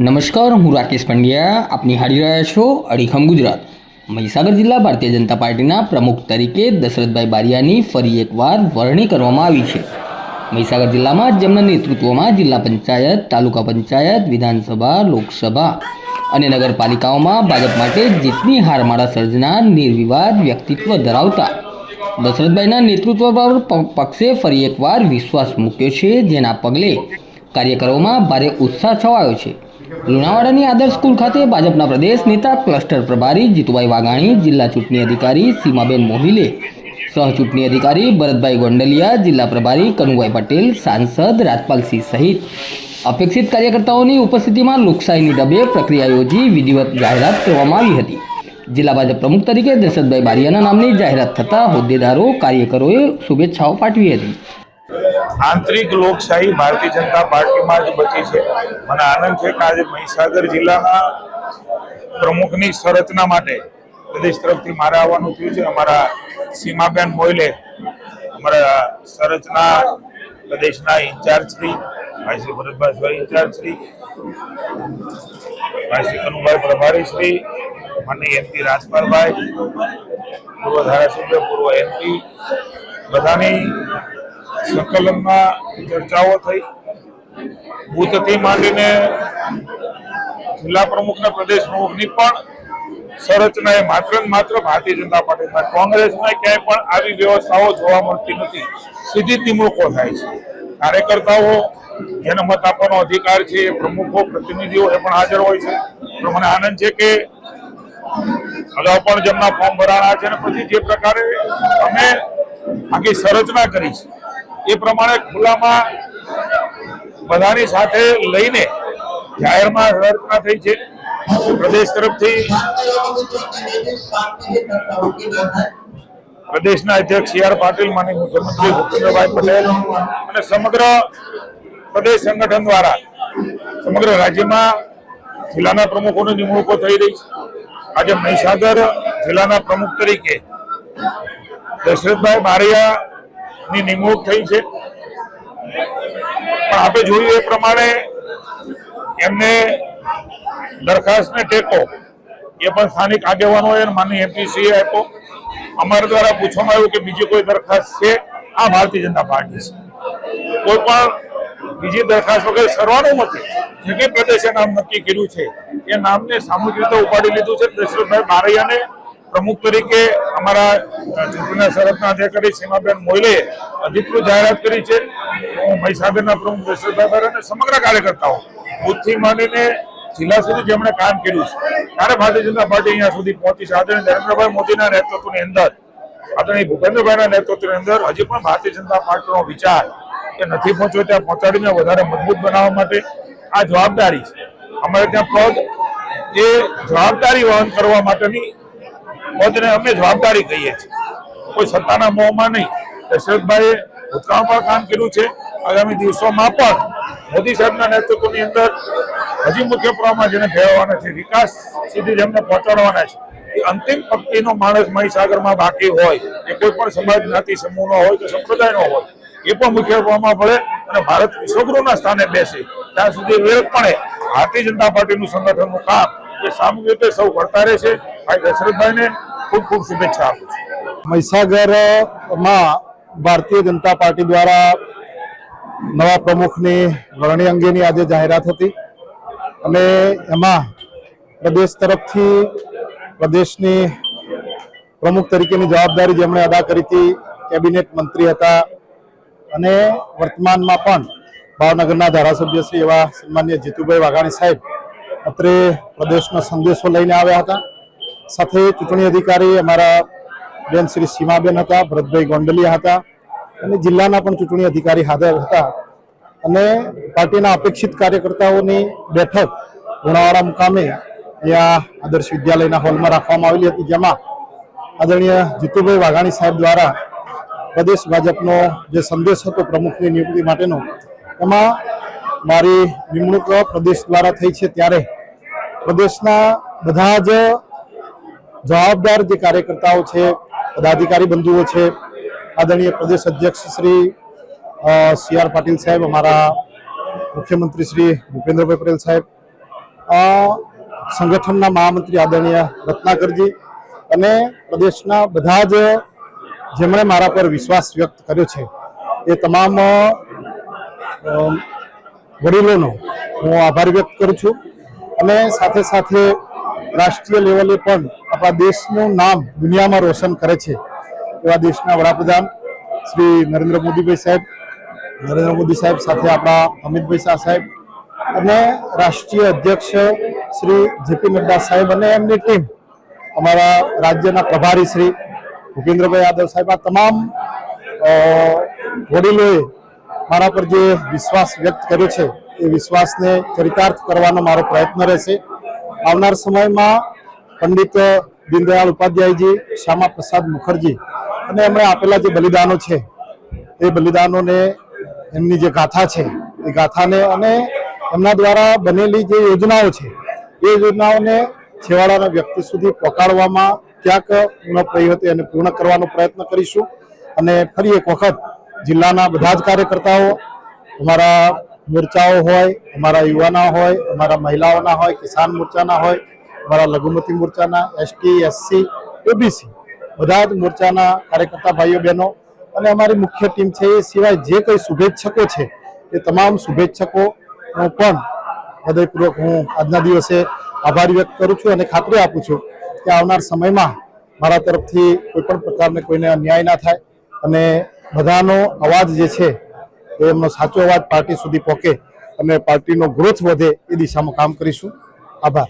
નમસ્કાર, હું રાકેશ પંડ્યા. આપની હારી રહ્યા છો અડીખમ ગુજરાત. મહીસાગર જિલ્લા ભારતીય જનતા પાર્ટીના પ્રમુખ તરીકે દશરથભાઈ બારિયાની ફરી એકવાર વરણી કરવામાં આવી છે. મહીસાગર જિલ્લામાં જેમના નેતૃત્વમાં જિલ્લા પંચાયત, તાલુકા પંચાયત, વિધાનસભા, લોકસભા અને નગરપાલિકાઓમાં ભાજપ માટે જીતની હારમાળા સર્જનાર નિર્વિવાદ વ્યક્તિત્વ ધરાવતા દશરથભાઈના નેતૃત્વ પર પક્ષે ફરી એકવાર વિશ્વાસ મૂક્યો છે, જેના પગલે કાર્યકરોમાં ભારે ઉત્સાહ છવાયો છે. લુણાવાડાની આદર્શ સ્કૂલ ખાતે ભાજપના પ્રદેશ નેતા ક્લસ્ટર પ્રભારી જીતુભાઈ વાઘાણી, જિલ્લા ચૂંટણી અધિકારી સીમાબેન મોહિલે, સહ ચૂંટણી અધિકારી ભરતભાઈ ગોંડલિયા, જિલ્લા પ્રભારી કનુભાઈ પટેલ, સાંસદ રાજપાલસિંહ સહિત અપેક્ષિત કાર્યકર્તાઓની ઉપસ્થિતિમાં લોકશાહીની ડબે પ્રક્રિયા યોજી વિધિવત જાહેરાત કરવામાં આવી હતી. જિલ્લા ભાજપ પ્રમુખ તરીકે દશરથભાઈ બારિયાના નામની જાહેરાત થતાં હોદ્દેદારો, કાર્યકરોએ શુભેચ્છાઓ પાઠવી હતી. આંતરિક લોકશાહી ભારતીય જનતા પાર્ટીમાં જ બચી છે. મને આનંદ છે કે આજે મહીસાગર જિલ્લાના પ્રમુખની સંરચના માટે પ્રદેશ તરફથી મારે આવવાનું થયું છે. અમારા સીમાબેન મોયલે અમારા સંરચના પ્રદેશના ઇન્ચાર્જ શ્રી ભાઈ શ્રી ભરતભાઈ ઇન્ચાર્જ શ્રી ભાઈ શ્રી કનુભાઈ પ્રભારી શ્રી માનનીય એમપી રાજપાલભાઈ, પૂર્વ ધારાસભ્ય, પૂર્વ એમપી બધાની સંકલનમાં ચર્ચાઓ થઈ. બુથથી માંડીને જિલ્લા પ્રમુખ ને પ્રદેશ પ્રમુખની પણ સંરચના એ માત્ર ને માત્ર ભારતીય જનતા પાર્ટીમાં કોંગ્રેસમાં ક્યાંય પણ આવી વ્યવસ્થાઓ જોવા મળતી નથી. સીધી નિમણૂકો થાય છે. કાર્યકર્તાઓ, જેને મત આપવાનો અધિકાર છે એ પ્રમુખો, પ્રતિનિધિઓ એ પણ હાજર હોય છે. પણ મને આનંદ છે કે અગાઉ પણ જેમના ફોર્મ ભરાણા છે અને પછી જે પ્રકારે અમે આખી સંરચના કરી છે એ પ્રમાણે ખુલ્લામાં બધાની સાથે લઈને જાહેરમાં રચના થઈ છે. પ્રદેશ તરફથી પ્રદેશના અધ્યક્ષ સી આર પાટીલ માની મુખ્યમંત્રી ભૂપેન્દ્રભાઈ પટેલ અને સમગ્ર પ્રદેશ સંગઠન દ્વારા સમગ્ર રાજ્યમાં જિલ્લાના પ્રમુખોની નિમણૂકો થઈ રહી છે. આજે મહીસાગર જિલ્લાના પ્રમુખ તરીકે દશરથભાઈ બારૈયાની નિમણૂક થઈ છે. પણ આપણે જોયું એ પ્રમાણે એમને દરખાસ્તને ટેકો એ પણ સ્થાનિક આગેવાનોએ અને માનનીય એમપીસીએ આપ્યો. અમારા દ્વારા પૂછવામાં આવ્યું કે બીજી કોઈ દરખાસ્ત છે? આ ભારતીય જનતા પાર્ટી છે. કોઈ પણ બીજી દરખાસ્ત વગર સર્વાનુમતે જે કંઈ પ્રદેશે નામ નક્કી કર્યું છે, એ નામને સામૂહિક રીતે ઉપાડી લીધું છે. દશરથભાઈ બારૈયાને પ્રમુખ તરીકે અમારા ચૂંટણીના શરતના અધિકારી સીમાબેન મોયલે અધિકૃત જાહેરાત કરી છે. હું મહીસાગરના પ્રમુખ દશરથભાઈ અને સમગ્ર કાર્યકર્તાઓ બુથથી માંડીને જિલ્લા સુધી જેમણે કામ કર્યું છે. ત્યારે ભારતીય જનતા પાર્ટી અહીંયા સુધી પહોંચી છે. આદરણીય નરેન્દ્રભાઈ મોદીના નેતૃત્વની અંદર, આદરણીય ભૂપેન્દ્રભાઈના નેતૃત્વની અંદર હજી પણ ભારતીય જનતા પાર્ટીનો વિચાર કે નથી પહોંચ્યો ત્યાં પહોંચાડીને વધારે મજબૂત બનાવવા માટે આ જવાબદારી છે. અમારે ત્યાં પદ એ જવાબદારી વહન કરવા માટેની પદને અમે જવાબદારી કહીએ છીએ. કોઈ સત્તાના મોહમાં નહીં. દશરથભાઈએ ભૂતકાળ પણ કામ કર્યું છે. આગામી દિવસોમાં પણ મોદી સાહેબના નેતૃત્વની અંદર હજી મુખ્ય પ્રવાહમાં જેને ભેળવવાના છે, વિકાસ સુધી જેમને પહોંચાડવાના છે. એ અંતિમ પંક્તિનો માણસ મહીસાગરમાં બાકી હોય, એ કોઈ પણ સમાજ જ્ઞાતિ સમૂહનો હોય કે સંપ્રદાયનો હોય, એ પણ મુખ્ય પ્રવાહમાં પડે અને ભારત વિશ્વગુરુના સ્થાને બેસે. ત્યાં સુધી વિરતપણે ભારતીય જનતા પાર્ટીનું સંગઠનનું કામ એ સામૂહિક રીતે સૌ કરતા રહેશે દશરથભાઈને ખૂબ ખૂબ શુભેચ્છા આપું છું. મહીસાગરમાં ભારતીય જનતા પાર્ટી દ્વારા નવા પ્રમુખની વરણી અંગેની આજે જાહેરાત હતી. અને એમાં પ્રદેશ તરફથી પ્રદેશની પ્રમુખ તરીકેની જવાબદારી જેમણે અદા કરી હતી, કેબિનેટ મંત્રી હતા અને વર્તમાનમાં પણ ભાવનગરના ધારાસભ્ય શ્રી એવા સન્માન્ય જીતુભાઈ વાઘાણી સાહેબ અત્રે પ્રદેશનો સંદેશો લઈને આવ્યા હતા. સાથે ચૂંટણી અધિકારી અમારા બેન શ્રી સીમાબેન હતા, ભરતભાઈ ગોંડલિયા હતા અને જિલ્લાના પણ ચૂંટણી અધિકારી હાજર હતા. અને પાર્ટીના અપેક્ષિત કાર્યકર્તાઓની બેઠક લુણાવાડા મુકામે અહીંયા આદર્શ વિદ્યાલયના હોલમાં રાખવામાં આવેલી હતી, જેમાં આદરણીય જીતુભાઈ વાઘાણી સાહેબ દ્વારા પ્રદેશ ભાજપનો જે સંદેશ હતો પ્રમુખની નિયુક્તિ માટેનો, એમાં મારી નિમણૂક પ્રદેશ દ્વારા થઈ છે. ત્યારે પ્રદેશના બધા જ જવાબદાર જે કાર્યકર્તાઓ છે, પદાધિકારી બંધુઓ છે, આદરણીય પ્રદેશ અધ્યક્ષ શ્રી સી આર પાટીલ સાહેબ, અમારા મુખ્યમંત્રી શ્રી ભૂપેન્દ્રભાઈ પટેલ સાહેબ સંગઠનના મહામંત્રી આદરણીય રત્નાકરજી અને પ્રદેશના બધા જ જેમણે મારા પર વિશ્વાસ વ્યક્ત કર્યો છે, એ તમામ વડીલોનો હું આભાર વ્યક્ત કરું છું અને સાથે સાથે રાષ્ટ્રીય લેવલે પણ આપણા દેશનું નામ દુનિયામાં રોશન કરે છે. એવા દેશના વડાપ્રધાન શ્રી નરેન્દ્ર મોદીભાઈ સાહેબ, નરેન્દ્ર મોદી સાહેબ સાથે આપણા અમિતભાઈ શાહ સાહેબ અને રાષ્ટ્રીય અધ્યક્ષ શ્રી જેપી નડ્ડા સાહેબ અને એમની ટીમ, અમારા રાજ્યના પ્રભારી શ્રી ભૂપેન્દ્રભાઈ યાદવ સાહેબ, આ તમામ વડીલોએ મારા પર જે વિશ્વાસ વ્યક્ત કર્યો છે, એ વિશ્વાસને ચરિતાર્થ કરવાનો મારો પ્રયત્ન રહેશે. આવનાર સમયમાં પંડિત દીનદયાળ ઉપાધ્યાયજી, શ્યામા પ્રસાદ મુખર્જી અને એમણે આપેલા જે બલિદાનો છે, એ બલિદાનોને એમની જે ગાથા છે, એ ગાથાને અને એમના દ્વારા બનેલી જે યોજનાઓ છે, એ યોજનાઓને છેવાડાના વ્યક્તિ સુધી પહોંચાડવામાં ક્યાંક પૂર્ણ હતી અને પૂર્ણ કરવાનો પ્રયત્ન કરીશું. અને ફરી એક વખત જિલ્લાના બધા જ કાર્યકર્તાઓ, અમારા મોરચાઓ હોય, અમારા યુવાના હોય, અમારા મહિલાઓના હોય, કિસાન મોરચાના હોય, અમારા લઘુમતી મોરચાના એસટી એસસી ઓબીસી બધા જ મોરચાના કાર્યકર્તા ભાઈઓ, બહેનો અને અમારી મુખ્ય ટીમ છે એ સિવાય જે કંઈ શુભેચ્છકો છે, એ તમામ શુભેચ્છકો હું પણ હૃદયપૂર્વક હું આજના દિવસે આભાર વ્યક્ત કરું છું અને ખાતરી આપું છું કે આવનાર સમયમાં મારા તરફથી કોઈ પણ પ્રકારને કોઈને અન્યાય ના થાય અને બધાનો અવાજ જે છે એ એમનો સાચો અવાજ પાર્ટી સુધી પહોંચે અને પાર્ટીનો ગ્રોથ વધે એ દિશામાં કામ કરીશું. આભાર.